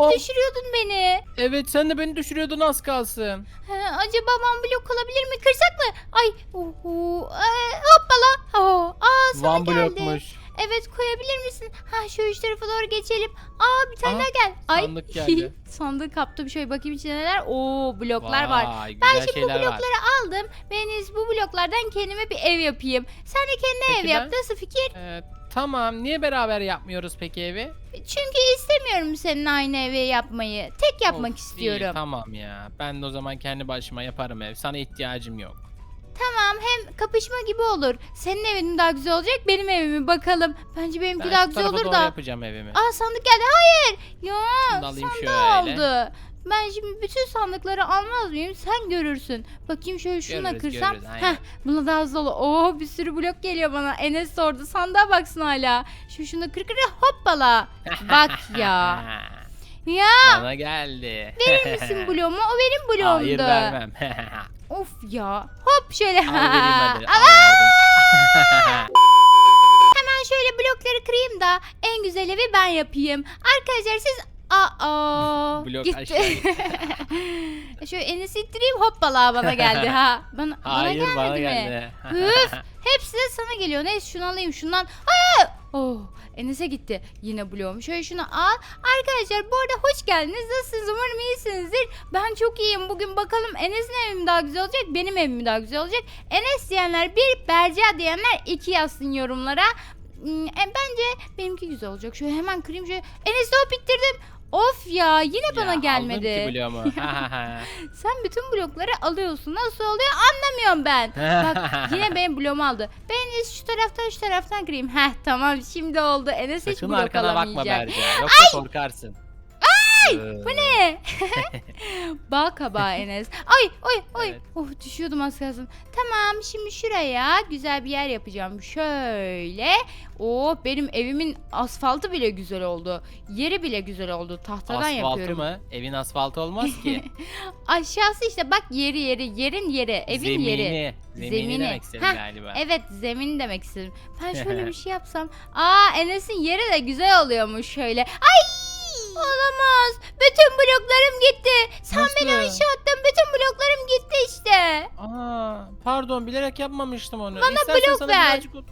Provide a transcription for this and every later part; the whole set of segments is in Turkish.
Oh. düşürüyordun beni. Evet sen de beni düşürüyordun az kalsın. Ha, acaba one blok olabilir mi? Kırsak mı? Ay. Uhu. Ee, hoppala. Oh. Aa sana Van geldi. blokmuş. Evet koyabilir misin? Ha şu üç tarafa doğru geçelim. Aa bir tane Aha, daha gel. Ay. sandık geldi. Sandığı kaptım. Şöyle bakayım içinde neler. Oo bloklar var. Vay, Ben güzel şimdi bu şeyler var. blokları aldım. Ben en iyisi bu bloklardan kendime bir ev yapayım. Sen de kendine Peki ev ben- yap. Nasıl fikir? Ee, tamam niye beraber yapmıyoruz peki evi? Çünkü istemiyorum senin aynı evi yapmayı. Tek yapmak Of, iyi, istiyorum. tamam ya. Ben de o zaman kendi başıma yaparım ev. Sana ihtiyacım yok. Tamam hem kapışma gibi olur. Senin evin mi daha güzel olacak benim evim mi bakalım. Bence benimki Ben daha şu güzel tarafa olur doğru da. yapacağım evimi. Aa sandık geldi. Hayır. Ya Şunu da alayım sandığı şöyle. aldı. Ben şimdi bütün sandıkları almaz mıyım? Sen görürsün. Bakayım şöyle şuna Görürüz, kırsam. görürüz, aynen. Heh, buna daha hızlı olur. Oo bir sürü blok geliyor bana. Enes sordu. Sandığa baksın hala. Şu şunu kır kır hoppala. Bak ya. Ya Bana geldi. verir misin bloğumu? O benim bloğumdu. Hayır vermem. Of ya. Hop şöyle. Al vereyim hadi. Al. Hemen şöyle blokları kırayım da en güzel evi ben yapayım. Arkadaşlar siz Aa, Blok gitti. aşağı şöyle Enes'i ittireyim hoppala bana geldi ha. Bana, Hayır bana bana gelmedi mi? geldi. Üf, hepsi de sana geliyor. Neyse şunu alayım şundan. Aa! Oh, Enes'e gitti yine bloğum. Şöyle şunu al. Arkadaşlar bu arada hoş geldiniz. Nasılsınız? Umarım iyisinizdir. Ben çok iyiyim. Bugün bakalım Enes'in evi mi daha güzel olacak, benim evim mi daha güzel olacak? Enes diyenler bir, Berca diyenler iki yazsın yorumlara. Hmm, e, bence benimki güzel olacak. Şöyle hemen kırayım şöyle. Enes'i hop ittirdim. Of ya yine bana gelmedi. Aldım ki bloğumu. Sen bütün blokları alıyorsun. Nasıl oluyor anlamıyorum ben. Bak yine benim bloğumu aldı. Ben en iyisi şu taraftan şu taraftan kırayım. Heh tamam şimdi oldu. Enes hiç Sakın blok arkana bakma. Berca. Yoksa korkarsın. Ay! Bu ne? Bal kabağı Enes. Ay ay ay. Evet. Oh düşüyordum az kalsın. Tamam şimdi şuraya güzel bir yer yapacağım. Şöyle. Oh benim evimin asfaltı bile güzel oldu. Yeri bile güzel oldu. Tahtadan Asfaltı yapıyorum. mı? Evin asfaltı olmaz ki. Aşağısı işte bak yeri yeri. Yerin yeri. Evin Zemini. yeri. Zemini, Zemini. demek istedim Heh, galiba. Evet zemin demek istedim. Ben şöyle bir şey yapsam. Aa Enes'in yeri de güzel oluyormuş şöyle. Ay! Olamaz. Bütün bloklarım gitti. Sen beni Nasıl? aşağı attın. Bütün bloklarım gitti işte. Aa, pardon bilerek yapmamıştım onu. Bana blok ver. birazcık ot-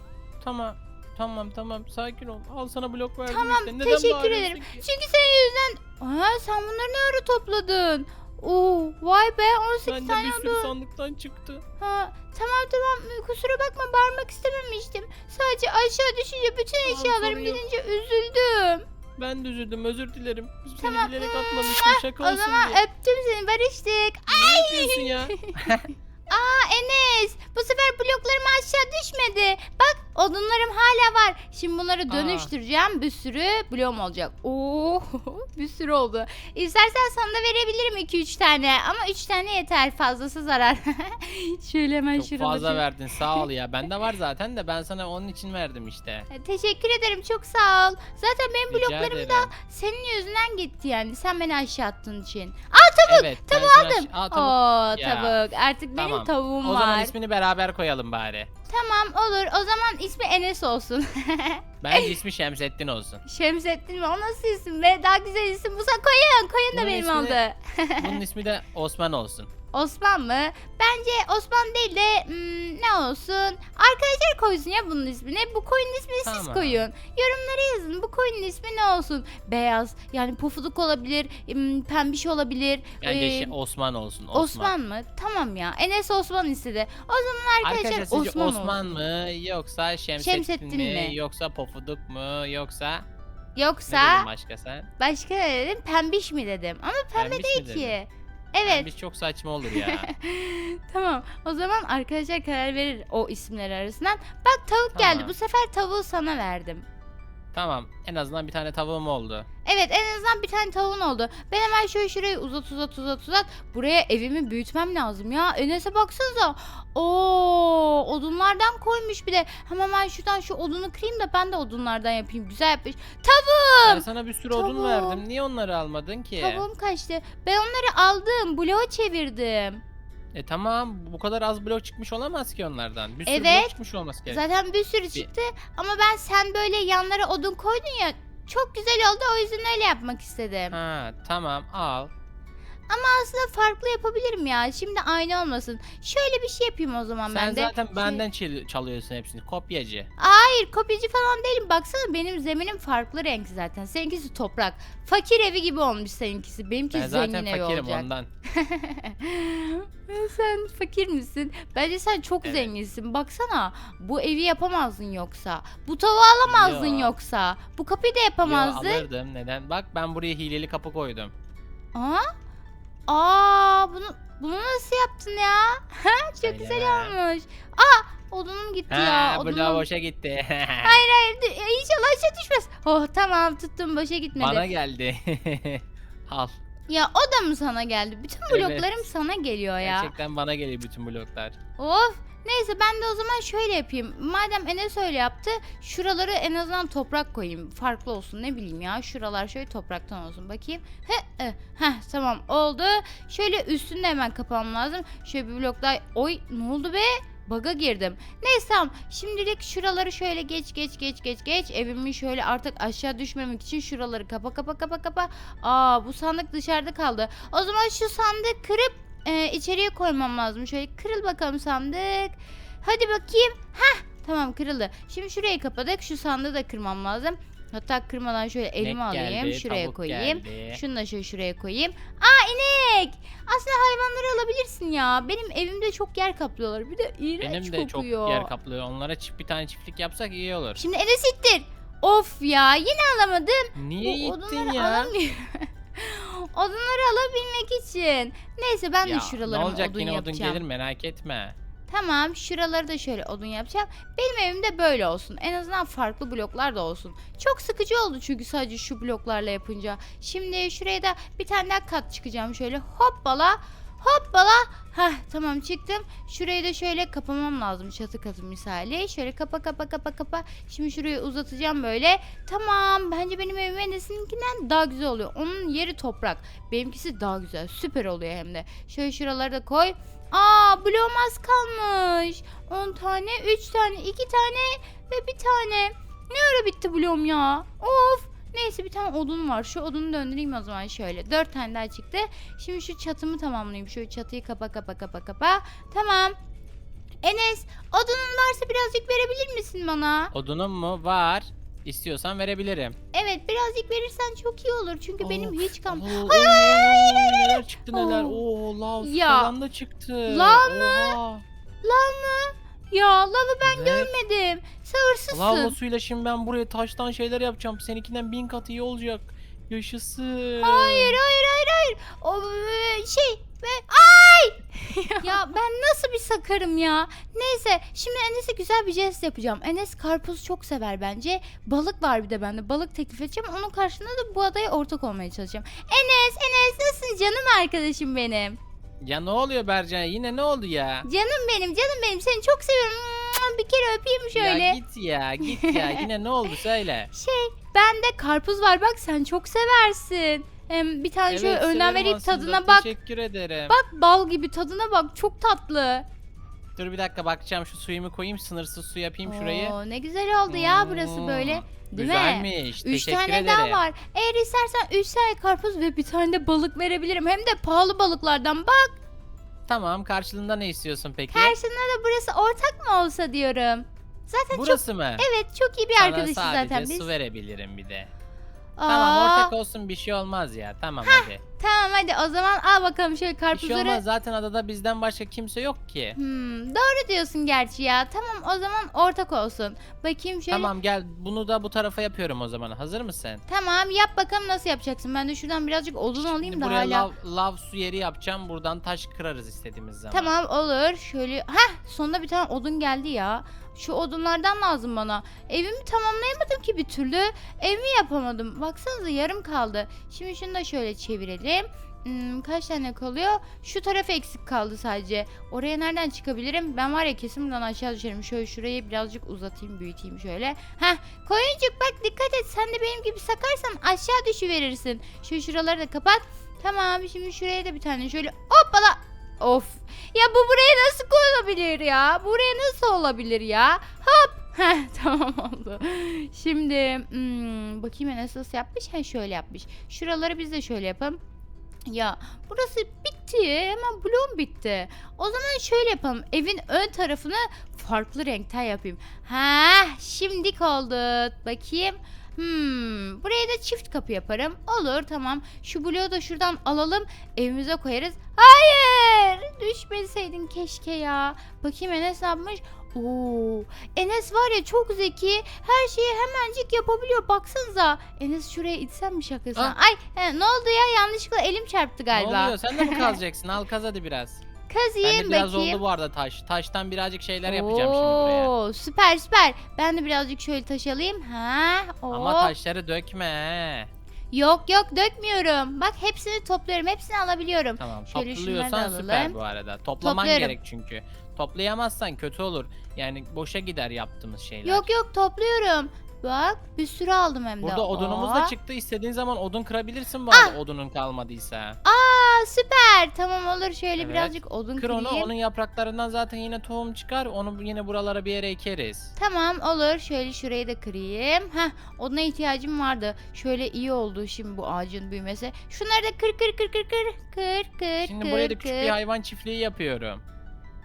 Tamam. Tamam tamam sakin ol. Al sana blok verdim Tamam işte. Neden teşekkür bağırıyorsun ederim. ki? Çünkü senin yüzünden... Aa sen bunları ne ara topladın? Oo vay be 18 Ben de tane bir sürü oldu. sandıktan çıktı. Ha, tamam tamam kusura bakma bağırmak istememiştim. Sadece aşağı düşünce bütün Tamam, eşyalarım sorun yok. gidince üzüldüm. Ben de üzüldüm özür dilerim. Tamam. Seni bilerek atmamıştım şaka O olsun zaman diye. öptüm seni barıştık. Ne yapıyorsun ya? Aa Enes bu sefer bloklarım aşağı düşmedi. Bak odunlarım hala var. Şimdi bunları dönüştüreceğim. Bir sürü bloğum olacak. Oo bir sürü oldu. İstersen sana da verebilirim 2-3 tane. Ama 3 tane yeter fazlası zarar. Şöyle hemen Çok şurada. fazla verdin sağ ol ya. Bende var zaten de ben sana onun için verdim işte. Teşekkür ederim çok sağ ol. Zaten benim Rica bloklarım da ederim. senin yüzünden gitti yani. Sen beni aşağı attığın için. Aa tavuk. Evet, ben tavuğu seni aldım. Aa, tavuk. Oo Ya. tavuk. Artık benim Tamam. tavuğum O var. zaman ismini beraber koyalım bari. Tamam olur. O zaman ismi Enes olsun. Bence ismi Şemsettin olsun. Şemsettin mi? O nasıl isim be? Daha güzel isim. Musa koyun. Koyun da Bunun benim ismi oldu. Bunun ismi de Osman olsun. Osman mı? Bence Osman değil de hmm, ne olsun? Arkadaşlar koysun ya bunun ismini. Bu koyunun ismini siz Tamam. koyun. Yorumlara yazın. Bu koyunun ismi ne olsun? Beyaz. Yani pofuduk olabilir. hmm, Pembiş olabilir. Bence ee, şey, Osman olsun. Osman. Osman mı? Tamam ya. Enes Osman istedi. O zaman arkadaşlar, Arkadaşlar Osman, Osman, olsun. mı yoksa Şemsettin, Şemsettin mi, mi? yoksa Pofuduk mu yoksa ne Yoksa dedin başka sen? başka ne dedim? Pembiş mi dedim? Ama pembe Pembiş değil ki. dedin? Evet. Biz çok saçma olur ya. tamam. O zaman arkadaşlar karar verir o isimler arasından. Bak tavuk geldi. Tamam. Bu sefer tavuğu sana verdim. Tamam en azından bir tane tavuğum oldu. Evet en azından bir tane tavuğun oldu. Ben hemen şöyle şurayı uzat uzat uzat uzat. Buraya evimi büyütmem lazım ya. Enes'e baksanıza. Oo odunlardan koymuş bir de. Hemen ben şuradan şu odunu kırayım da ben de odunlardan yapayım. Güzel yapmış. Tavuğum. Ben sana bir sürü odun Tavuğum. verdim. Niye onları almadın ki? Tavuğum kaçtı. Ben onları aldım. Bloğa çevirdim. E tamam bu kadar az blok çıkmış olamaz ki onlardan. Bir sürü Evet. blok çıkmış olması gerek. Zaten bir sürü çıktı ama ben sen böyle yanlara odun koydun ya Çok güzel oldu o yüzden öyle yapmak istedim. Ha tamam al. Ama aslında farklı yapabilirim ya. Şimdi aynı olmasın. Şöyle bir şey yapayım o zaman Sen ben de. zaten benden çal- çalıyorsun hepsini. Kopyacı. Hayır kopyacı falan değilim. Baksana benim zeminim farklı renk zaten. Seninkisi toprak. Fakir evi gibi olmuş seninkisi. Benimki Ben zengin zaten evi fakirim olacak. ondan. sen fakir misin? Bence sen çok Evet. zenginsin. Baksana bu evi yapamazdın yoksa. Bu tavuğu alamazdın Yo. yoksa. Bu kapıyı da Yo, yapamazdın. alırdım. Neden? Bak ben buraya hileli kapı koydum. Aa, aa bunu bunu nasıl yaptın ya? Çok güzel olmuş. Aa odunum gitti ya. Ha, bu Odunum... da boşa gitti. Hayır hayır dü- inşallah aşağı düşmez. Oh tamam tuttum boşa gitmedi. Bana geldi. al. Ya o da mı sana geldi? Bütün Evet. bloklarım sana geliyor ya. Gerçekten bana geliyor bütün bloklar. Of. Neyse ben de o zaman şöyle yapayım. Madem Enes öyle yaptı, şuraları en azından toprak koyayım. Farklı olsun ne bileyim ya. Şuralar şöyle topraktan olsun. Bakayım. He, e, heh, tamam oldu. Şöyle üstünü de hemen kapamam lazım. Şöyle bir blok daha. Oy ne oldu be? Baga girdim. Neyse tamam. Şimdilik şuraları şöyle geç geç geç geç geç. Evimin şöyle artık aşağı düşmemek için şuraları kapa kapa kapa kapa. Aa bu sandık dışarıda kaldı. O zaman şu sandığı kırıp e, içeriye koymam lazım. Şöyle kırıl bakalım sandık. Hadi bakayım. Hah tamam kırıldı. Şimdi şurayı kapadık. Şu sandığı da kırmam lazım. Hatta kırmadan şöyle elimi İnek alayım. geldi, şuraya tavuk koyayım. geldi. Şunu da şöyle şuraya koyayım. Aa inek. Aslında hayvanları alabilirsin ya. Benim evimde çok yer kaplıyorlar. Bir de iğrenç Benim de kokuyor. çok yer kaplıyor. Onlara çift bir tane çiftlik yapsak iyi olur. Şimdi Enes ittir. Of ya yine alamadım. Niye Bu gittin odunları ya? alamıyorum. Odunları alabilmek için. Neyse ben de Ya, şuralarıma ne olacak odun yine yapacağım. odun gelir merak etme. Tamam şuraları da şöyle odun yapacağım. Benim evimde böyle olsun. En azından farklı bloklar da olsun. Çok sıkıcı oldu çünkü sadece şu bloklarla yapınca. Şimdi şuraya da bir tane daha kat çıkacağım şöyle hoppala hoppala. Heh tamam çıktım. Şurayı da şöyle kapamam lazım çatı katı misali. Şöyle kapa kapa kapa kapa. Şimdi şurayı uzatacağım böyle. Tamam bence benim evim Enes'inkinden daha güzel oluyor. Onun yeri toprak. Benimkisi daha güzel. Süper oluyor hem de. Şöyle şuraları da koy. Aa bloğum kalmış. 10 tane, 3 tane, 2 tane ve bir tane. Ne ara bitti bloğum ya? Of. Neyse bir tane odun var. Şu odunu döndüreyim o zaman şöyle. 4 tane daha çıktı. Şimdi şu çatımı tamamlayayım. Şu çatıyı kapa kapa kapa kapa. Tamam. Enes odunun varsa birazcık verebilir misin bana? Odunum mu? Var. İstiyorsan verebilirim. Evet birazcık verirsen çok iyi olur. Çünkü benim Of, hiç kam... oo, Hayır, hayır, hayır, hayır, hayır. Neler çıktı neler. Oo. Oo lav Ya. falan da çıktı. Lav mı? Lav mı? Ya lavı ben Evet. görmedim. Sen hırsızsın. Lavla suyla şimdi ben buraya taştan şeyler yapacağım. Seninkinden bin kat iyi olacak. Yaşasın. Hayır hayır hayır hayır. O e, şey ve ay. ya ben nasıl bir sakarım ya. Neyse şimdi Enes'e güzel bir jest yapacağım. Enes karpuz çok sever bence. Balık var bir de bende. Balık teklif edeceğim. Onun karşılığında da bu adaya ortak olmaya çalışacağım. Enes Enes nasılsın canım arkadaşım benim. Ya ne oluyor Bercan? Yine ne oldu ya? Canım benim canım benim seni çok seviyorum. Mua, Bir kere öpeyim şöyle. Ya git ya git ya. Yine ne oldu söyle. Şey bende karpuz var bak sen çok seversin. Hem bir tane şöyle önden severim vereyim aslında. tadına bak. Teşekkür ederim. Bak bal gibi tadına bak çok tatlı. Dur bir dakika bakacağım şu suyumu koyayım. Sınırsız su yapayım şurayı. Oo, ne güzel oldu ya burası böyle. Değil mi? Güzelmiş. Üç Teşekkür tane ederim. daha var. Eğer istersen üç tane karpuz ve bir tane de balık verebilirim. Hem de pahalı balıklardan. Bak Tamam karşılığında ne istiyorsun peki? karşında da burası ortak mı olsa diyorum. Zaten çok Burası mı? evet çok iyi bir Sana arkadaşız sadece zaten biz. su verebilirim bir de. Aa, Tamam ortak olsun bir şey olmaz ya. Tamam hadi. Tamam hadi o zaman al bakalım şöyle Bir şey karpuzları. olmaz zaten adada bizden başka kimse yok ki. Hmm, doğru diyorsun gerçi ya. Tamam o zaman ortak olsun. Bakayım şöyle. Tamam gel bunu da bu tarafa yapıyorum o zaman. Hazır mısın? Tamam yap bakalım nasıl yapacaksın. Ben de şuradan birazcık odun alayım Şimdi da buraya hala. lav, lav su yeri yapacağım. Buradan taş kırarız istediğimiz zaman. Tamam olur. Şöyle heh sonunda bir tane odun geldi ya. Şu odunlardan lazım bana. Evimi tamamlayamadım ki bir türlü. Evimi yapamadım. Baksanıza yarım kaldı. Şimdi şunu da şöyle çevirelim. Hmm, kaç tane kalıyor? Şu taraf eksik kaldı sadece. Oraya nereden çıkabilirim? Ben var ya kesin buradan aşağı düşerim. Şöyle şurayı birazcık uzatayım, büyüteyim şöyle. Heh, koyuncuk bak dikkat et. Sen de benim gibi sakarsan aşağı düşüverirsin. Şu şuraları da kapat. Tamam şimdi şuraya da bir tane şöyle hoppala. Of. Ya bu buraya nasıl konulabilir ya? Buraya nasıl olabilir ya? Hop. Heh, tamam oldu. Şimdi hmm, bakayım Enes nasıl yapmış? Ha şöyle yapmış. Şuraları biz de şöyle yapalım. Ya burası bitti. Hemen bloğum bitti. O zaman şöyle yapalım. Evin ön tarafını farklı renkten yapayım. Ha, şimdik oldu. Bakayım. Hmm, buraya da çift kapı yaparım. Olur tamam. Şu bloğu da şuradan alalım. Evimize koyarız. Hayır. Düşmeseydin keşke ya. Bakayım Enes ne yapmış? Oo, Enes var ya çok zeki. Her şeyi hemencik yapabiliyor. Baksanıza. Enes şuraya itsem mi şakasına? Ah. Ay he, ne oldu ya? Yanlışlıkla elim çarptı galiba. Ne oluyor? Sen de mi kazacaksın? Al kaz hadi biraz. Kazıyım Bende biraz bakayım. oldu bu arada taş. Taştan birazcık şeyler yapacağım şimdi buraya. Oo, Süper süper. Ben de birazcık şöyle taş alayım. Ha, Ama oo. taşları dökme. Yok yok dökmüyorum. Bak hepsini topluyorum. Hepsini alabiliyorum. Tamam Şöyle topluyorsan süper bu arada. Toplaman Topluyorum. gerek çünkü. Toplayamazsan kötü olur. Yani boşa gider yaptığımız şeyler. Yok yok topluyorum. Bak bir sürü aldım hem de. Burada odunumuz da çıktı. İstediğin zaman odun kırabilirsin bu arada odunun kalmadıysa. Aa süper. Tamam olur. Şöyle Evet. birazcık odun Kır onu, kırayım. onun yapraklarından zaten yine tohum çıkar. Onu yine buralara bir yere ekeriz. Tamam olur. Şöyle şurayı da kırayım. Heh oduna ihtiyacım vardı. Şöyle iyi oldu şimdi bu ağacın büyümesi. Şunları da kır kır kır kır kır. Kır kır Şimdi kır buraya da kır. küçük bir hayvan çiftliği yapıyorum.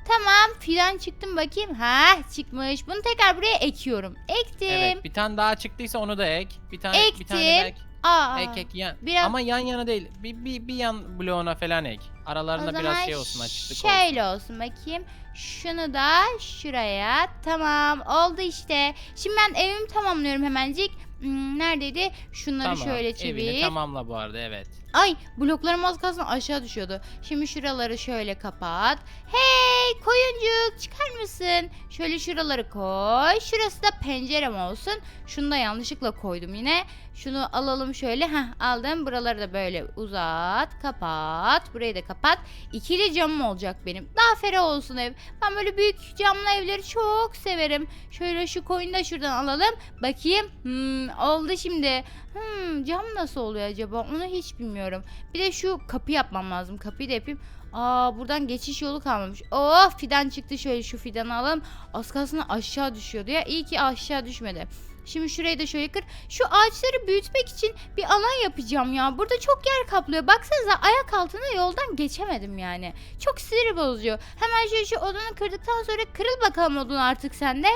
Tamam fidan çıktım bakayım. Ha çıkmış. Bunu tekrar buraya ekiyorum. Ektim. Evet, bir tane daha çıktıysa onu da ek. Bir tane bir tane ek. Ektim. Aa. Ek ek yan. Biraz- Ama yan yana değil. Bir, bir, bir yan bloğuna falan ek. Aralarında biraz şey olsun açıklık olsun. şöyle olsun bakayım. Şunu da şuraya. Tamam oldu işte. Şimdi ben evimi tamamlıyorum hemencik. Hmm, neredeydi? Şunları Tamam. şöyle Evini çevir. tamamla bu arada evet. Ay bloklarım az kalsın aşağı düşüyordu. Şimdi şuraları şöyle kapat. Hey koyuncuk çıkar mısın? Şöyle şuraları koy. Şurası da pencerem olsun. Şunu da yanlışlıkla koydum yine. Şunu alalım şöyle. Heh aldım. Buraları da böyle uzat. Kapat. Burayı da kapat. İkili camım olacak benim. Daha ferah olsun ev. Ben böyle büyük camlı evleri çok severim. Şöyle şu koyunu da şuradan alalım. Bakayım. Hmm, oldu şimdi. Hmm, cam nasıl oluyor acaba? Onu hiç bilmiyorum. Bir de şu kapı yapmam lazım. Kapıyı da yapayım. Aa buradan geçiş yolu kalmamış. Oh fidan çıktı şöyle şu fidanı alalım. Az kalsın aşağı düşüyordu ya. İyi ki aşağı düşmedi. Şimdi şurayı da şöyle kır. Şu ağaçları büyütmek için bir alan yapacağım ya. Burada çok yer kaplıyor. Baksanıza ayak altına yoldan geçemedim yani. Çok sinir bozucu. Hemen şöyle şu odunu kırdıktan sonra kırıl bakalım odun artık sende.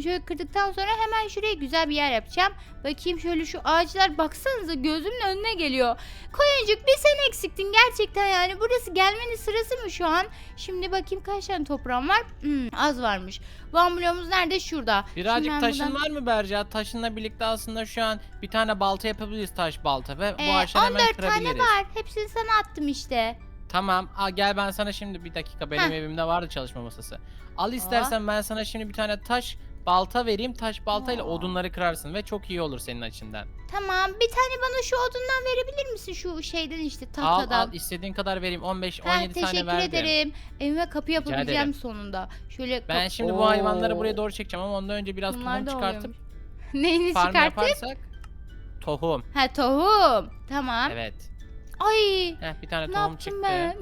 Şöyle kırdıktan sonra hemen şuraya güzel bir yer yapacağım. Bakayım şöyle şu ağaçlar baksanıza gözümün önüne geliyor. Koyuncuk bir sen eksiktin gerçekten yani. Burası gelmenin sırası mı şu an? Şimdi bakayım kaç tane toprağım var? Hmm, az varmış. Van bloğumuz nerede? Şurada. Şimdi Birazcık ben taşın buradan- var mı Berca? Taşınla birlikte aslında şu an bir tane balta yapabiliriz taş balta ve Ee, bu ağaçları hemen 14 kırabiliriz. tane var. Hepsini sana attım işte. Tamam. Aa, gel ben sana şimdi bir dakika benim Heh. evimde vardı çalışma masası. Al istersen ben sana şimdi bir tane taş balta vereyim. Taş baltayla Aa. odunları kırarsın ve çok iyi olur senin açından. Tamam. Bir tane bana şu odundan verebilir misin? Şu şeyden işte Al tahtadan. al istediğin kadar vereyim. 15 Ha, 17 tane teşekkür verdim. ederim. Evime kapı yapabileceğim ederim. sonunda. Şöyle Ben kap- şimdi bu hayvanları Oo. buraya doğru çekeceğim ama ondan önce biraz Bunlar tohum da çıkartıp Neyini farm çıkartıp? yaparsak tohum. Ha tohum. Tamam. Evet. Ay Heh, bir tane ne tohum yaptım çıktı. ben?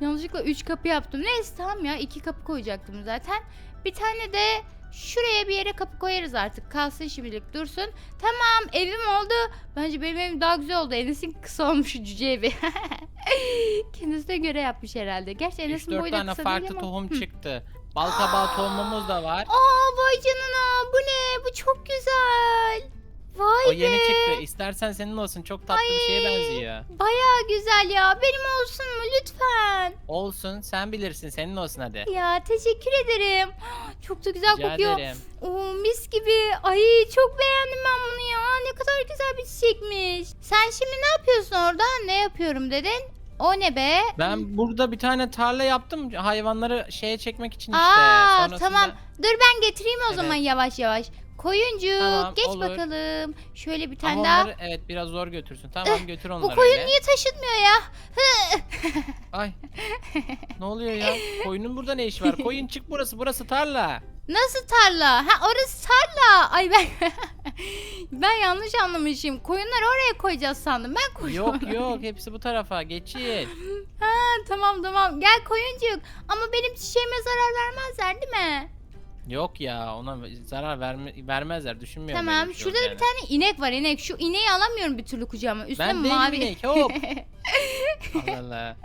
Yanlışlıkla 3 kapı yaptım. Neyse tamam ya 2 kapı koyacaktım zaten. Bir tane de şuraya bir yere kapı koyarız artık. Kalsın şimdilik dursun. Tamam evim oldu. Bence benim evim daha güzel oldu. Enes'in kısa olmuş cüce evi. Kendisine göre yapmış herhalde. Gerçi Enes'in 3-4 boyu da tane kısa farklı değil ama. tohum Hı. çıktı. Bal kabağı tohumumuz da var. Aa vay canına bu ne? Bu çok güzel. O yeni çıktı. İstersen senin olsun. Çok tatlı bir şeye benziyor. Baya güzel ya. Benim olsun mu lütfen? Olsun. Sen bilirsin. Senin olsun hadi. Ya teşekkür ederim. Çok da güzel Rica kokuyor. ederim. Oo, mis gibi. Ay çok beğendim ben bunu ya. Ne kadar güzel bir çiçekmiş. Sen şimdi ne yapıyorsun orada? Ne yapıyorum dedin? O ne be? Ben burada bir tane tarla yaptım. Hayvanları şeye çekmek için işte. Aa Sonrasında... tamam. Dur ben getireyim o Evet. zaman yavaş yavaş. Koyuncuk Tamam, geç olur. bakalım. Şöyle bir tane Ama daha. onları evet biraz zor götürsün. Tamam götür onları Bu koyun öyle. niye taşıtmıyor ya? Ay. ne oluyor ya? Koyunun burada ne işi var? Koyun çık burası. Burası tarla. Nasıl tarla? Ha orası tarla. Ay ben ben yanlış anlamışım. Koyunları oraya koyacağız sandım. Ben koyun. Yok yok hepsi bu tarafa. Geçin. Ha, tamam tamam. Gel koyuncuk. Ama benim çiçeğime zarar vermezler değil mi? Yok ya ona zarar verme, vermezler düşünmüyorum. Tamam. şey Şurada da bir tane inek var inek. Şu ineği alamıyorum bir türlü kucağıma. Üstüne Ben mavi. inek hop. Allah Allah.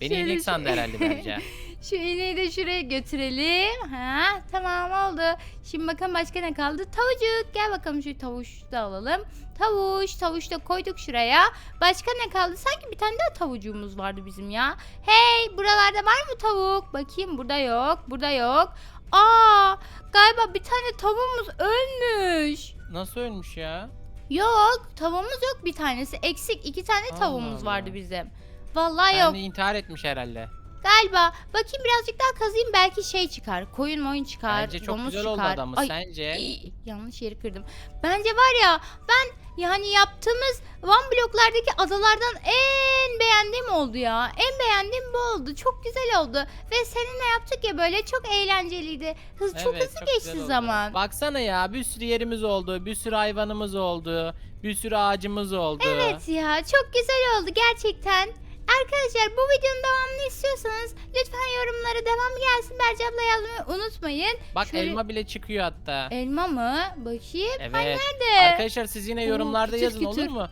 Beni Şöyle inek sandı herhalde bence. Şu ineği de şuraya götürelim. Ha tamam oldu. Şimdi bakalım başka ne kaldı? Tavucuk. Gel bakalım şu tavuş da alalım. Tavuş, tavuş da koyduk şuraya. Başka ne kaldı? Sanki bir tane daha tavucuğumuz vardı bizim ya. Hey, buralarda var mı tavuk? Bakayım burada yok, burada yok. Aa, galiba bir tane tavuğumuz ölmüş. Nasıl ölmüş ya? Yok, tavuğumuz yok bir tanesi. Eksik iki tane Allah tavuğumuz Allah. vardı bizim. Vallahi yok. de intihar etmiş herhalde. Galiba. Bakayım birazcık daha kazıyım belki şey çıkar. Koyun moyun çıkar. Bence çok domuz güzel oldu çıkar. adamı. Ay, Sence? iyi, yanlış yeri kırdım. Bence var ya ben yani yaptığımız Van bloklardaki adalardan en beğendiğim oldu ya. En beğendiğim bu oldu. Çok güzel oldu. Ve seninle yaptık ya böyle çok eğlenceliydi. Hız çok Evet, hızlı çok geçti oldu. zaman. Baksana ya bir sürü yerimiz oldu. Bir sürü hayvanımız oldu. Bir sürü ağacımız oldu. Evet ya çok güzel oldu gerçekten. Arkadaşlar bu videonun devamını istiyorsanız lütfen yorumlara devam gelsin Berce abla yazmayı unutmayın. Bak Şöyle- elma bile çıkıyor hatta. Elma mı? Bakayım. Evet. Nerede? Arkadaşlar siz yine Oo, yorumlarda kütür yazın kütür. olur mu?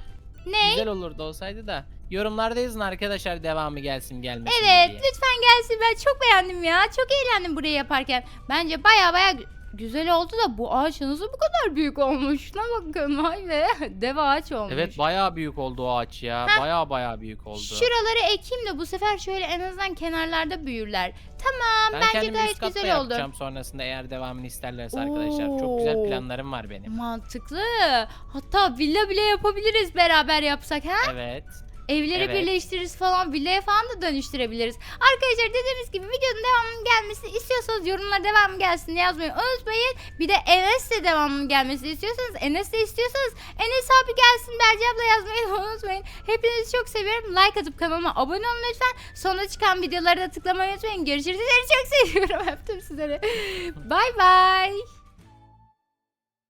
ne? Güzel olurdu olsaydı da. Yorumlarda yazın arkadaşlar devamı gelsin gelmesin Evet diye. lütfen gelsin ben çok beğendim ya. Çok eğlendim burayı yaparken. Bence baya baya gü- güzel oldu da bu ağaç nasıl bu kadar büyük olmuş? Şuna bakın vay be. Dev ağaç olmuş. Evet bayağı büyük oldu o ağaç ya. Heh. Bayağı bayağı büyük oldu. Şuraları ekeyim de bu sefer şöyle en azından kenarlarda büyürler. Tamam ben bence kendime gayet üst katta güzel oldu. yapacağım sonrasında eğer devamını isterlerse arkadaşlar. Çok güzel planlarım var benim. Mantıklı. Hatta villa bile yapabiliriz beraber yapsak ha? Evet. Evleri Evet. birleştiririz falan villaya falan da dönüştürebiliriz. Arkadaşlar dediğimiz gibi videonun devamının gelmesini istiyorsanız yorumlara devamı gelsin diye yazmayı unutmayın. Bir de Enes de devamının gelmesini istiyorsanız Enes de istiyorsanız Enes abi gelsin Berce abla yazmayı da unutmayın. Hepinizi çok seviyorum. Like atıp kanalıma abone olun lütfen. Sonra çıkan videoları da tıklamayı unutmayın. Görüşürüz. Sizleri çok seviyorum. Öptüm sizleri. Bay bay.